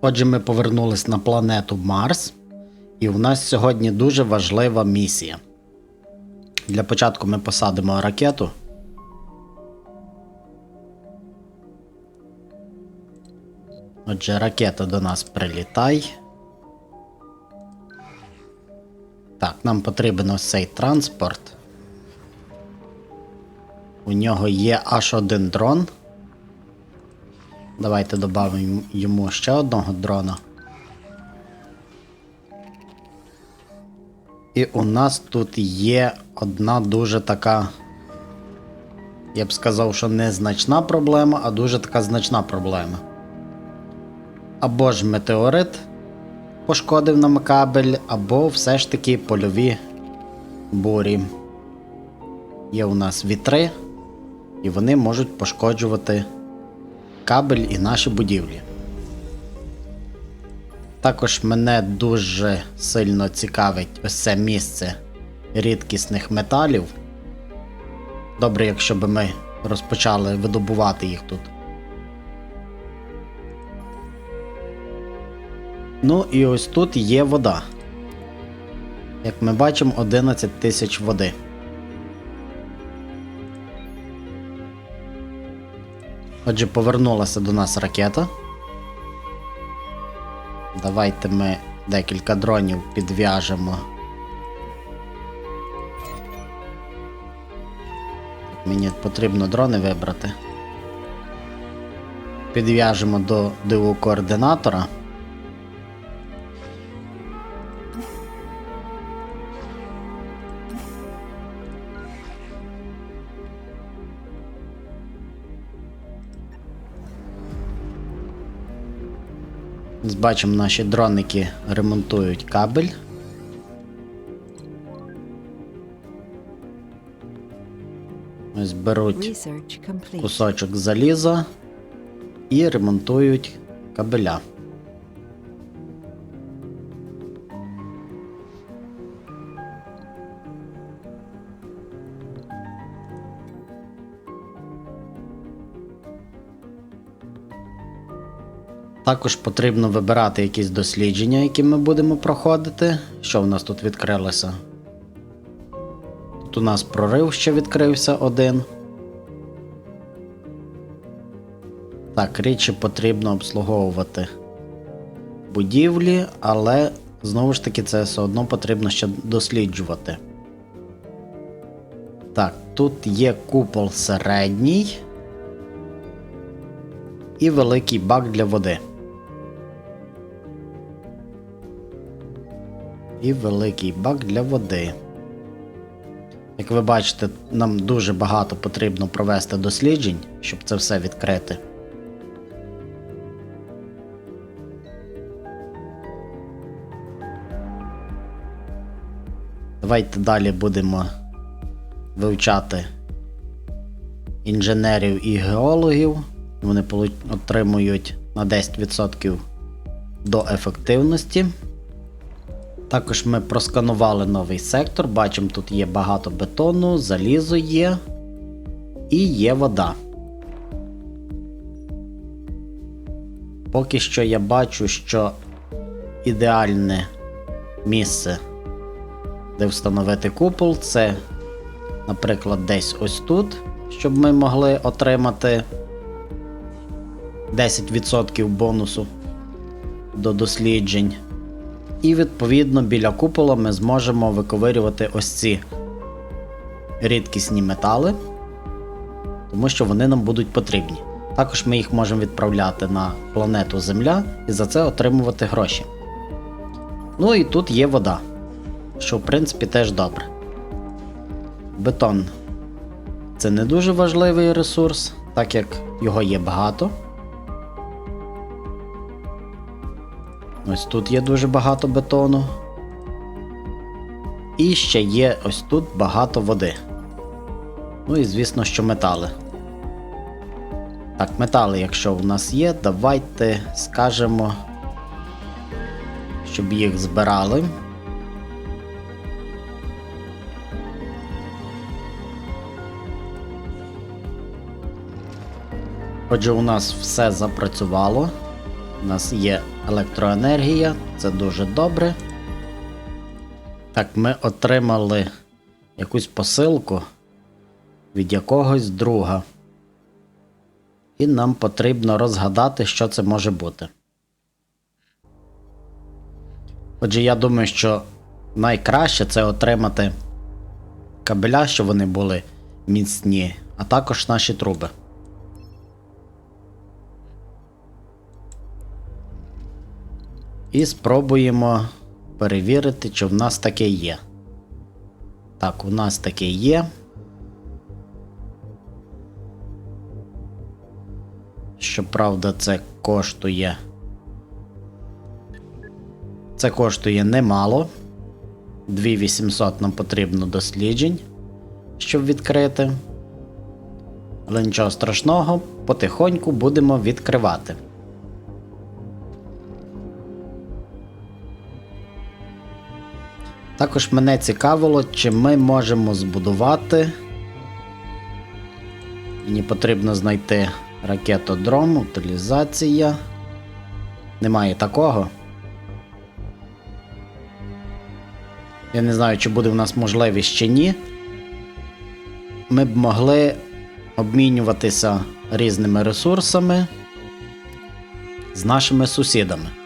Отже, ми повернулись на планету Марс, і у нас сьогодні дуже важлива місія. Для початку ми посадимо ракету. Отже, ракета до нас прилітай. Так, нам потрібен ось цей транспорт. У нього є аж один дрон. Давайте додамо йому ще одного дрона. І у нас тут є одна дуже така. Я б сказав, що незначна проблема, а дуже така значна проблема. Або ж метеорит пошкодив нам кабель, або все ж таки польові бурі. Є у нас вітри, і вони можуть пошкоджувати кабель і наші будівлі. Також мене дуже сильно цікавить ось це місце рідкісних металів. Добре, якщо б ми розпочали видобувати їх тут. Ну і ось тут є вода. Як ми бачимо, 11 тисяч води. Отже, повернулася до нас ракета. Давайте ми декілька дронів підв'яжемо. Мені потрібно дрони вибрати. Підв'яжемо до диву координатора. Бачимо, наші дроники ремонтують кабель. Ось беруть кусочок заліза і ремонтують кабеля. Також потрібно вибирати якісь дослідження, які ми будемо проходити. Що в нас тут відкрилося? Тут у нас прорив ще відкрився один. Так, річі потрібно обслуговувати будівлі, але знову ж таки це все одно потрібно ще досліджувати. Так, тут є купол середній і великий бак для води. І великий бак для води. Як ви бачите, нам дуже багато потрібно провести досліджень, щоб це все відкрити. Давайте далі будемо вивчати інженерів і геологів. Вони отримують на 10% до ефективності. Також ми просканували новий сектор. Бачимо, тут є багато бетону, залізо є і є вода. Поки що я бачу, що ідеальне місце, де встановити купол, це, наприклад, десь ось тут, щоб ми могли отримати 10% бонусу до досліджень. І відповідно біля купола ми зможемо виковирювати ось ці рідкісні метали, тому що вони нам будуть потрібні. Також ми їх можемо відправляти на планету Земля і за це отримувати гроші. Ну і тут є вода, що в принципі теж добре. Бетон це не дуже важливий ресурс, так як його є багато. Ось тут є дуже багато бетону. І ще є ось тут багато води. Ну і звісно, що метали. Так, метали, якщо у нас є, давайте скажемо, щоб їх збирали. Отже, у нас все запрацювало. У нас є електроенергія, це дуже добре. Так, ми отримали якусь посилку від якогось друга. І нам потрібно розгадати, що це може бути. Отже, я думаю, що найкраще це отримати кабеля, щоб вони були міцні, а також наші труби. І спробуємо перевірити, чи в нас таке є. Так, у нас таке є. Щоправда, це коштує. Це коштує немало. 2800 нам потрібно досліджень, щоб відкрити. Але нічого страшного, потихоньку будемо відкривати. Також мене цікавило, чи ми можемо збудувати. Мені потрібно знайти ракетодром, утилізація. Немає такого. Я не знаю, чи буде в нас можливість чи ні. Ми б могли обмінюватися різними ресурсами з нашими сусідами.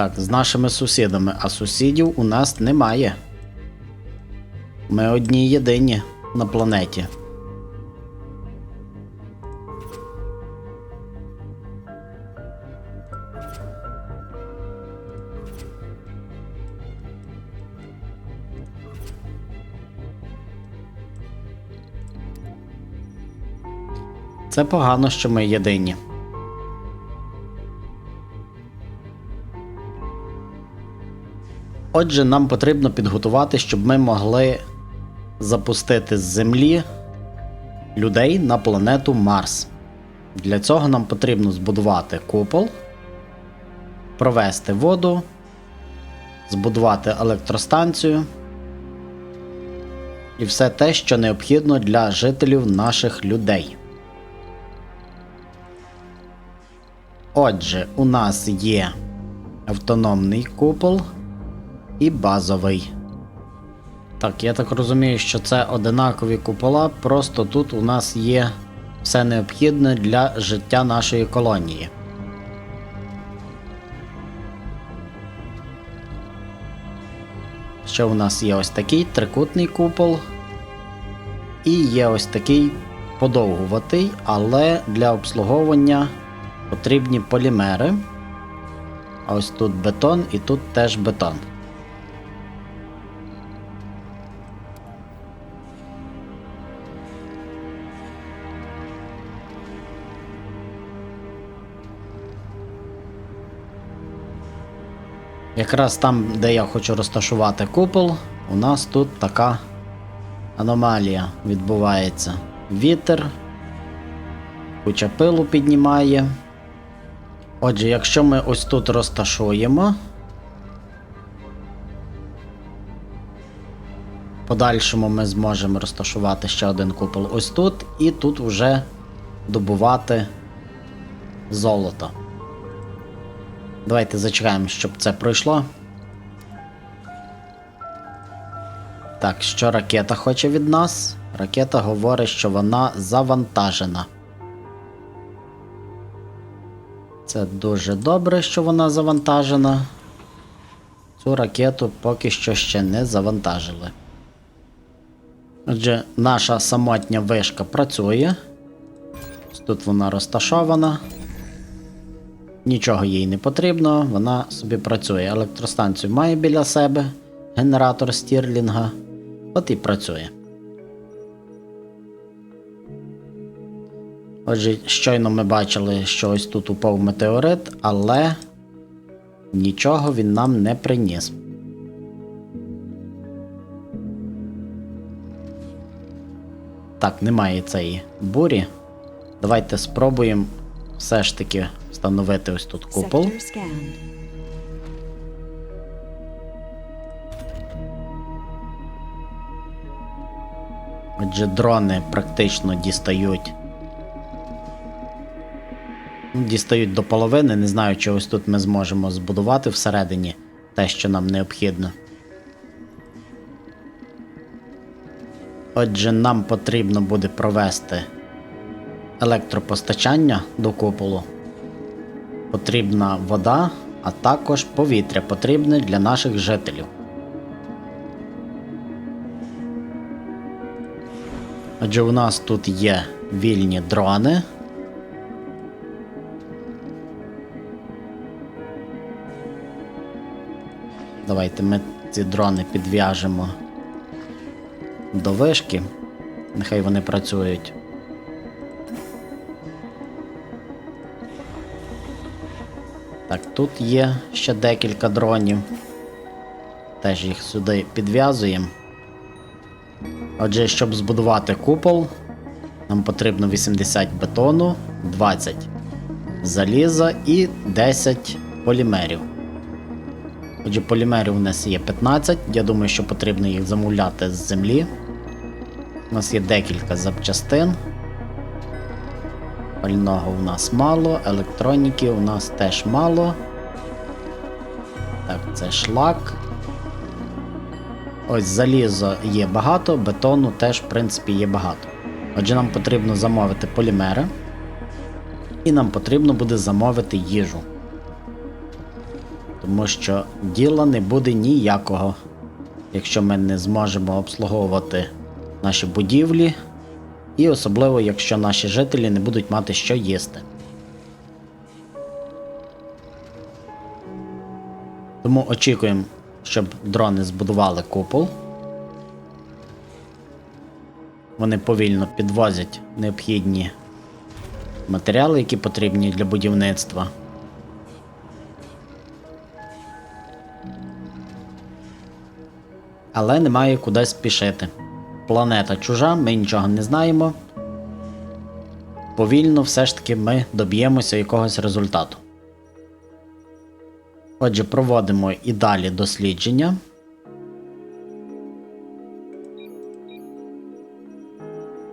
Так, з нашими сусідами, а сусідів у нас немає. Ми одні єдині на планеті. Це погано, що ми єдині. Отже, нам потрібно підготувати, щоб ми могли запустити з Землі людей на планету Марс. Для цього нам потрібно збудувати купол, провести воду, збудувати електростанцію і все те, що необхідно для жителів наших людей. Отже, у нас є автономний купол і базовий. Так, я так розумію, що це одинакові купола, просто тут у нас є все необхідне для життя нашої колонії. Ще у нас є ось такий трикутний купол. І є ось такий подовгуватий, але для обслуговування потрібні полімери. Ось тут бетон і тут теж бетон. Якраз там, де я хочу розташувати купол, у нас тут така аномалія відбувається. Вітер, куча пилу піднімає. Отже, якщо ми ось тут розташуємо, подальшому ми зможемо розташувати ще один купол ось тут, і тут вже добувати золото. Давайте зачекаємо, щоб це пройшло. Так, що ракета хоче від нас? Ракета говорить, що вона завантажена. Це дуже добре, що вона завантажена. Цю ракету поки що ще не завантажили. Отже, наша самотня вишка працює. Тут вона розташована. Нічого їй не потрібно, вона собі працює. Електростанцію має біля себе генератор стірлінга. От і працює. Отже, щойно ми бачили, що ось тут упав метеорит, але нічого він нам не приніс. Так, немає цієї бурі. Давайте спробуємо все ж таки встановити ось тут купол. Отже, дрони практично дістають. Ну, дістають до половини, не знаю, чи ось тут ми зможемо збудувати всередині те, що нам необхідно. Отже, нам потрібно буде провести електропостачання до куполу. Потрібна вода, а також повітря потрібне для наших жителів. Отже, у нас тут є вільні дрони. Давайте ми ці дрони підв'яжемо до вишки. Нехай вони працюють. Так, тут є ще декілька дронів. Теж їх сюди підв'язуємо. Отже, щоб збудувати купол, нам потрібно 80 бетону, 20 заліза і 10 полімерів. Отже, полімерів у нас є 15. Я думаю, що потрібно їх замовляти з землі. У нас є декілька запчастин. Пального у нас мало, електроніки у нас теж мало. Так, це шлак. Ось залізо є багато, бетону теж, в принципі, є багато. Отже, нам потрібно замовити полімери. І нам потрібно буде замовити їжу. Тому що діла не буде ніякого, якщо ми не зможемо обслуговувати наші будівлі, і особливо, якщо наші жителі не будуть мати що їсти. Тому очікуємо, щоб дрони збудували купол. Вони повільно підвозять необхідні матеріали, які потрібні для будівництва. Але немає куди спішити. Планета чужа, ми нічого не знаємо. Повільно все ж таки ми доб'ємося якогось результату. Отже, проводимо і далі дослідження.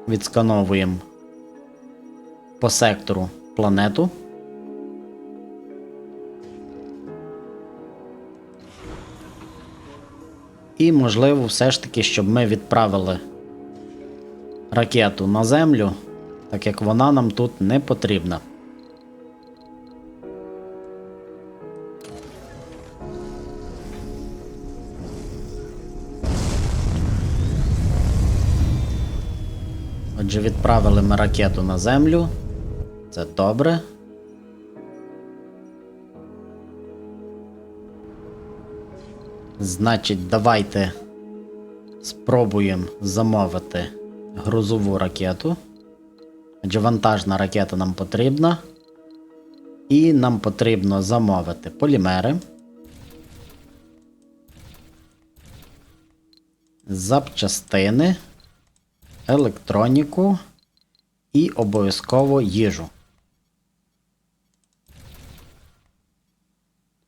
Відскановуємо по сектору планету. І, можливо, все ж таки, щоб ми відправили ракету на землю, так як вона нам тут не потрібна. Отже, відправили ми ракету на землю. Це добре. Значить, давайте спробуємо замовити грузову ракету. Адже вантажна ракета нам потрібна. І нам потрібно замовити полімери. Запчастини, електроніку і обов'язково їжу.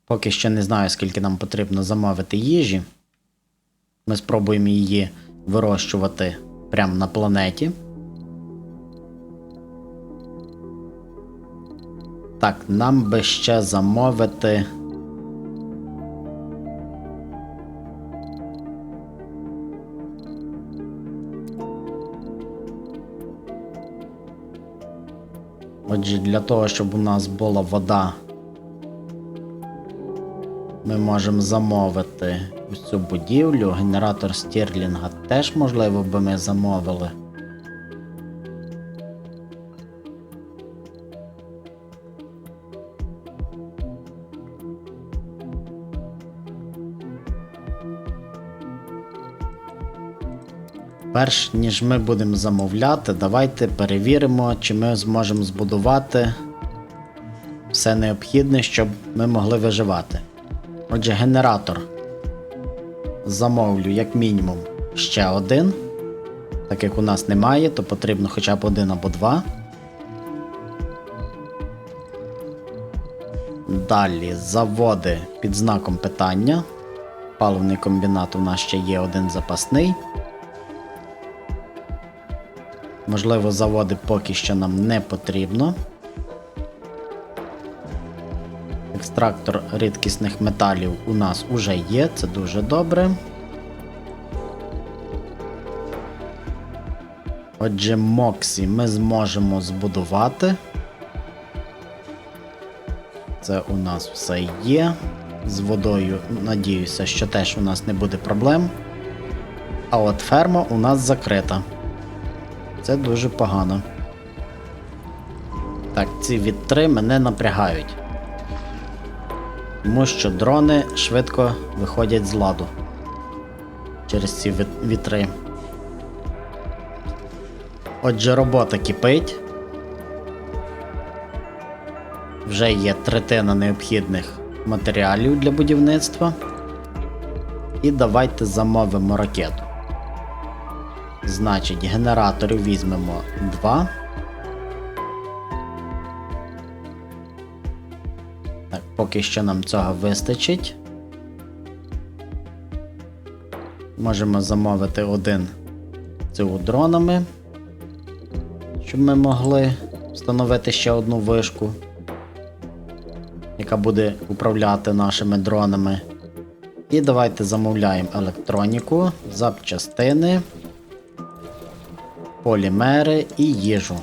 Поки що не знаю, скільки нам потрібно замовити їжі. Ми спробуємо її вирощувати прямо на планеті. Так, нам би ще замовити. Отже, для того, щоб у нас була вода ми можемо замовити ось цю будівлю. Генератор стірлінга теж можливо би ми замовили. Перш ніж ми будемо замовляти, давайте перевіримо, чи ми зможемо збудувати все необхідне, щоб ми могли виживати. Отже, генератор замовлю як мінімум ще один. Так як у нас немає, то потрібно хоча б один або два. Далі заводи під знаком питання. Паливний комбінат у нас ще є один запасний. Можливо, заводи поки що нам не потрібно. Екстрактор рідкісних металів у нас уже є, це дуже добре. Отже, Моксі ми зможемо збудувати. Це у нас все є. З водою, надіюся, що теж у нас не буде проблем. А от ферма у нас закрита. Це дуже погано. Так, ці вітри мене напрягають. Тому що дрони швидко виходять з ладу через ці вітри. Отже, робота кипить. Вже є третина необхідних матеріалів для будівництва. І давайте замовимо ракету. Значить, генераторів візьмемо 2. Поки що нам цього вистачить. Можемо замовити один дронами, щоб ми могли встановити ще одну вишку, яка буде управляти нашими дронами. І давайте замовляємо електроніку, запчастини, полімери і їжу.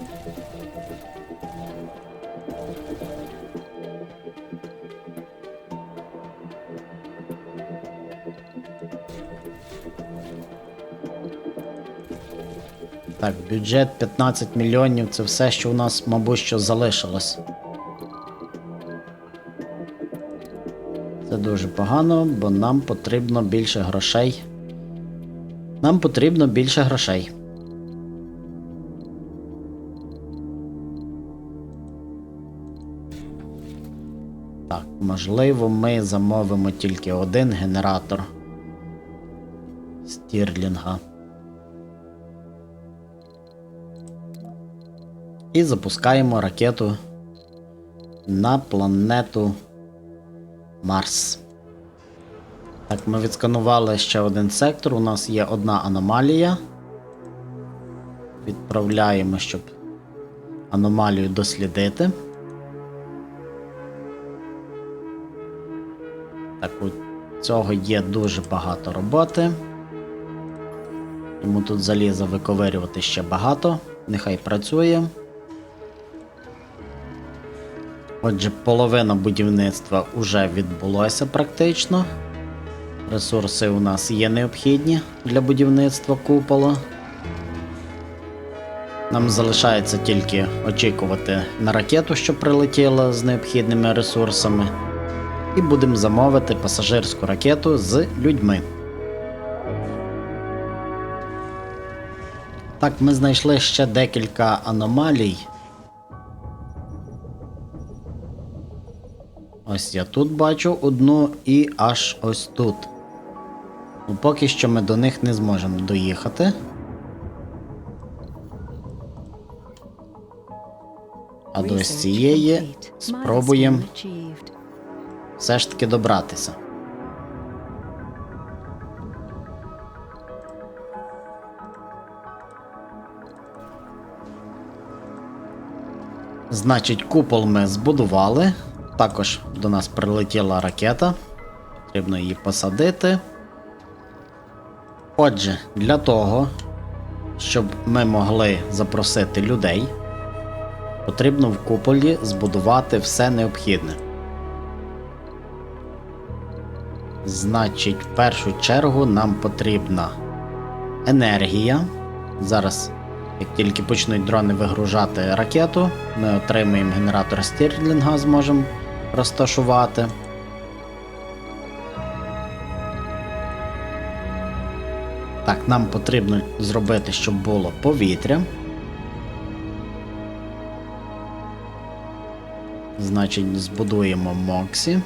Так, бюджет 15 мільйонів це все, що у нас, мабуть, що залишилось. Це дуже погано, бо нам потрібно більше грошей. Нам потрібно більше грошей. Так, можливо, ми замовимо тільки один генератор стірлінга. І запускаємо ракету на планету Марс. Так, ми відсканували ще один сектор. У нас є одна аномалія. Відправляємо, щоб аномалію дослідити. Так, у цього є дуже багато роботи. Йому тут заліза виковирювати ще багато. Нехай працює. Отже, половина будівництва вже відбулося практично. Ресурси у нас є необхідні для будівництва купола. Нам залишається тільки очікувати на ракету, що прилетіла з необхідними ресурсами. І будемо замовити пасажирську ракету з людьми. Так, ми знайшли ще декілька аномалій. Ось я тут бачу одну і аж ось тут. Ну, поки що ми до них не зможемо доїхати. А до ось цієї спробуємо все ж таки добратися. Значить, купол ми збудували. Також до нас прилетіла ракета. Потрібно її посадити. Отже, для того, щоб ми могли запросити людей, потрібно в куполі збудувати все необхідне. Значить, в першу чергу нам потрібна енергія. Зараз, як тільки почнуть дрони вигружати ракету, ми отримаємо генератор стірлінга, зможемо розташувати. Так, нам потрібно зробити, щоб було повітря. Значить, збудуємо Моксі.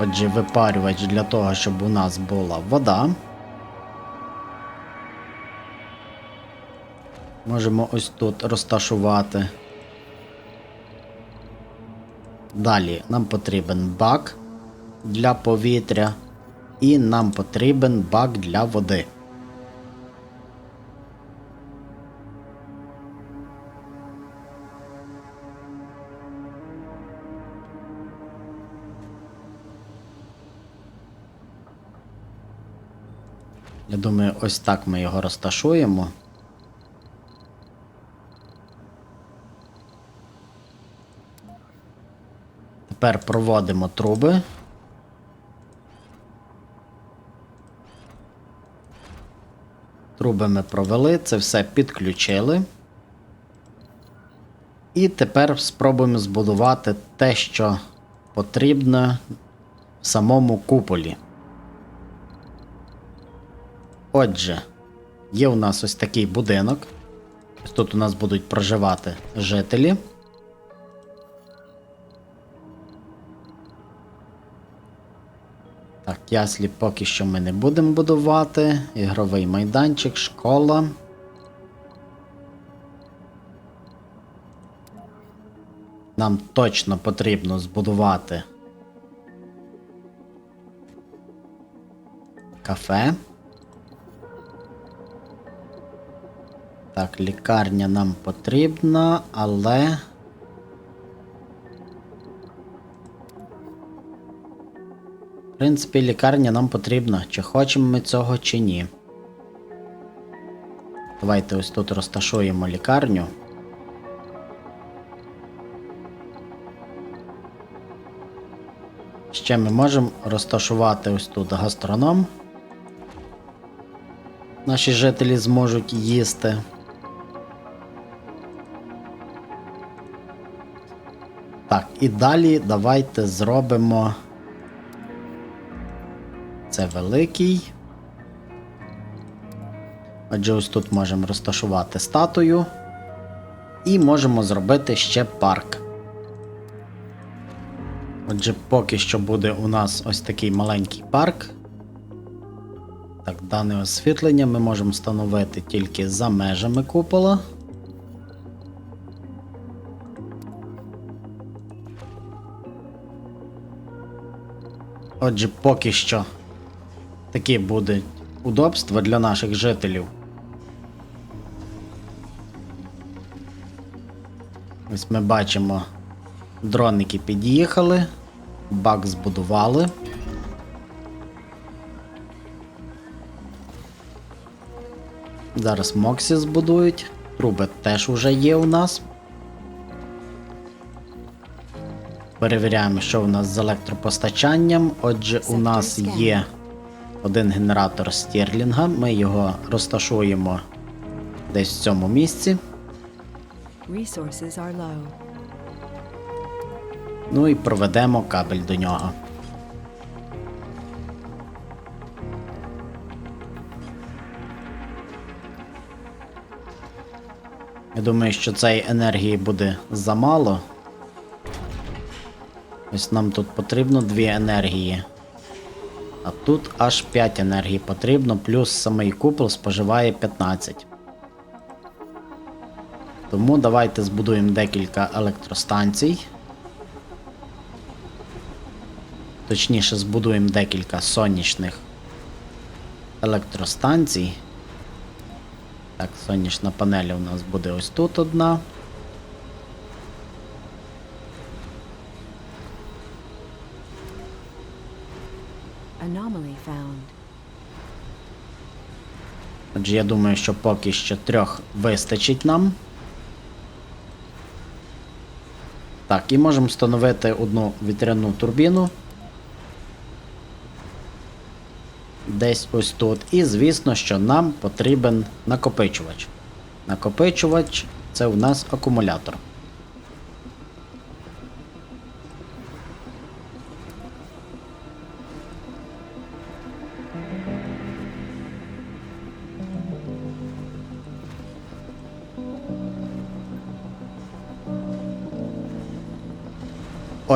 Отже, випарювач для того, щоб у нас була вода. Можемо ось тут розташувати. Далі нам потрібен бак для повітря і нам потрібен бак для води. Я думаю, ось так ми його розташуємо. Тепер проводимо труби. Труби ми провели, це все підключили. І тепер спробуємо збудувати те, що потрібно в самому куполі. Отже, є у нас ось такий будинок. Тут у нас будуть проживати жителі. Яслі поки що ми не будемо будувати. Ігровий майданчик, школа. Нам точно потрібно збудувати кафе. Так, лікарня нам потрібна, але. В принципі, лікарня нам потрібна, чи хочемо ми цього, чи ні. Давайте ось тут розташуємо лікарню. Ще ми можемо розташувати ось тут гастроном. Наші жителі зможуть їсти. Так, і далі давайте зробимо. Це великий. Отже, ось тут можемо розташувати статую. І можемо зробити ще парк. Отже, поки що буде у нас ось такий маленький парк. Так, дане освітлення ми можемо встановити тільки за межами купола. Отже, поки що такі будуть удобства для наших жителів. Ось ми бачимо, дроники під'їхали, бак збудували. Зараз Моксі збудують. Труби теж уже є у нас. Перевіряємо, що у нас з електропостачанням. Отже, у нас є один генератор стерлінга. Ми його розташуємо десь в цьому місці. Ну і проведемо кабель до нього. Я думаю, що цієї енергії буде замало. Ось нам тут потрібно дві енергії. А тут аж 5 енергій потрібно, плюс самий купол споживає 15. Тому давайте збудуємо декілька електростанцій. Точніше, збудуємо декілька сонячних електростанцій. Так, сонячна панель у нас буде ось тут одна. Anomaly found. Отже, я думаю, що поки що трьох вистачить нам. Так, і можемо встановити одну вітряну турбіну. Десь ось тут. І звісно, що нам потрібен накопичувач. Накопичувач це у нас акумулятор.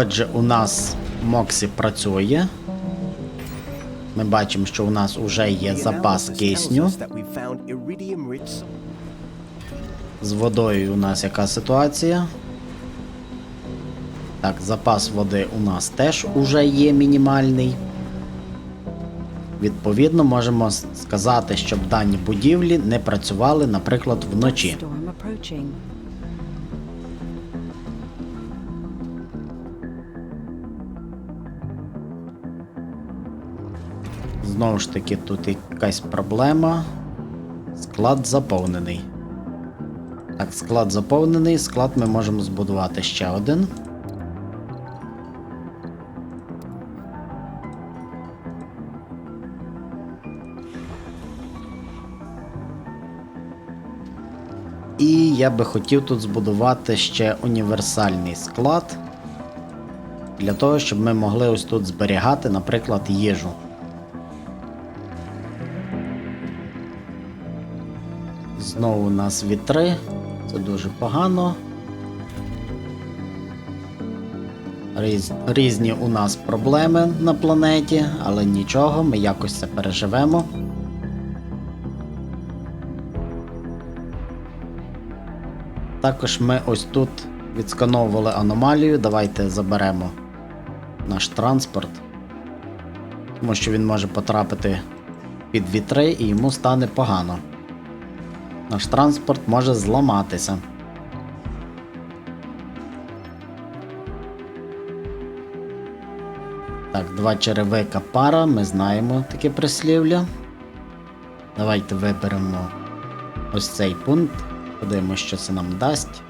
Отже, у нас Моксі працює. Ми бачимо, що у нас вже є запас кисню. З водою у нас яка ситуація? Так, запас води у нас теж уже є мінімальний. Відповідно, можемо сказати, щоб дані будівлі не працювали, наприклад, вночі. Знову ж таки, тут якась проблема. Склад заповнений. Так, склад заповнений, склад ми можемо збудувати ще один. І я би хотів тут збудувати ще універсальний склад. Для того, щоб ми могли ось тут зберігати, наприклад, їжу. Знову у нас вітри. Це дуже погано. Різ, різні у нас проблеми на планеті, але нічого, ми якось це переживемо. Також ми ось тут відскановували аномалію. Давайте заберемо наш транспорт. Тому що він може потрапити під вітри і йому стане погано. Наш транспорт може зламатися. Так, два черевика пара, ми знаємо таке прислів'я. Давайте виберемо ось цей пункт. Подивимося, що це нам дасть.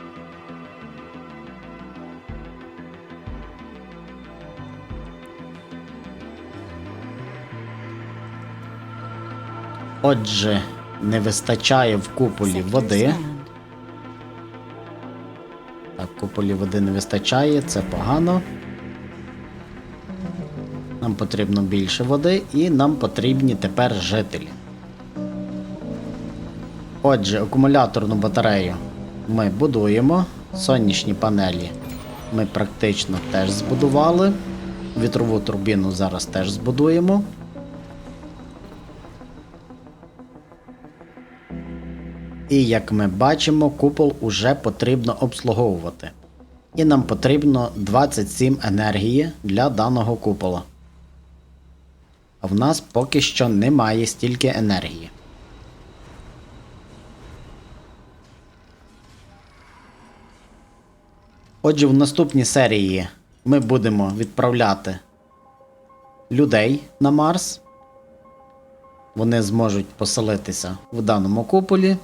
Отже, не вистачає в куполі води. Так, куполі води не вистачає, це погано. Нам потрібно більше води і нам потрібні тепер жителі. Отже, акумуляторну батарею ми будуємо. Сонячні панелі ми практично теж збудували. Вітрову турбіну зараз теж збудуємо. І як ми бачимо, купол уже потрібно обслуговувати. І нам потрібно 27 енергії для даного купола. А в нас поки що немає стільки енергії. Отже, в наступній серії ми будемо відправляти людей на Марс. Вони зможуть поселитися в даному куполі.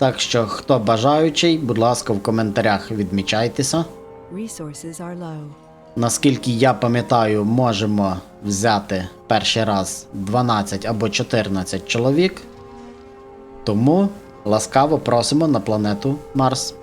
Так що, хто бажаючий, будь ласка, в коментарях відмічайтеся. Наскільки я пам'ятаю, можемо взяти перший раз 12 або 14 чоловік. Тому ласкаво просимо на планету Марс.